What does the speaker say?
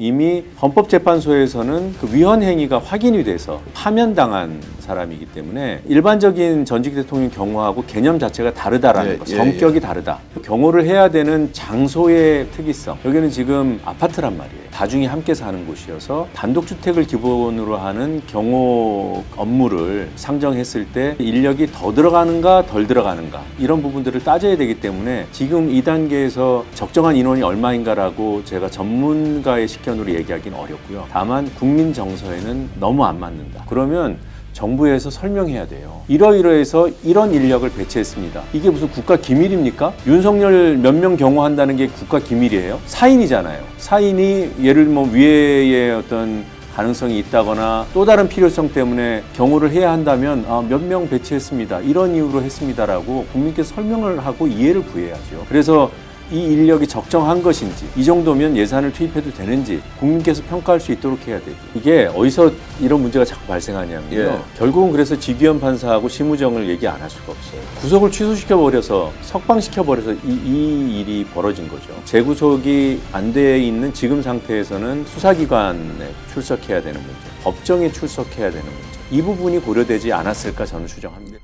이미 헌법재판소에서는 그 위헌 행위가 확인이 돼서 파면당한 사람이기 때문에 일반적인 전직 대통령 경호하고 개념 자체가 다르다라는 예, 거, 예, 성격이 다르다. 경호를 해야 되는 장소의 특이성. 여기는 지금 아파트란 말이에요. 다중이 함께 사는 곳이어서 단독주택을 기본으로 하는 경호 업무를 상정했을 때 인력이 더 들어가는가 덜 들어가는가 이런 부분들을 따져야 되기 때문에 지금 이 단계에서 적정한 인원이 얼마인가라고 제가 전문가의 식견으로 얘기하기는 어렵고요. 다만 국민 정서에는 너무 안 맞는다. 그러면 정부에서 설명해야 돼요. 이러이러해서 이런 인력을 배치했습니다. 이게 무슨 국가 기밀입니까? 윤석열 몇 명 경호한다는 게 국가 기밀이에요? 사인이잖아요. 사인이 예를 뭐 위에의 어떤 가능성이 있다거나 또 다른 필요성 때문에 경호를 해야 한다면 아, 몇명 배치했습니다. 이런 이유로 했습니다라고 국민께서 설명을 하고 이해를 구해야죠. 그래서 이 인력이 적정한 것인지 이 정도면 예산을 투입해도 되는지 국민께서 평가할 수 있도록 해야 되죠. 이게 어디서 이런 문제가 자꾸 발생하냐면요. 예. 결국은 그래서 지기현 판사하고 심우정을 얘기 안 할 수가 없어요. 구속을 취소시켜 버려서 석방시켜 버려서 이, 이 일이 벌어진 거죠. 재구속이 안 돼 있는 지금 상태에서는 수사기관에 출석해야 되는 문제, 법정에 출석해야 되는 문제. 이 부분이 고려되지 않았을까 저는 추정합니다.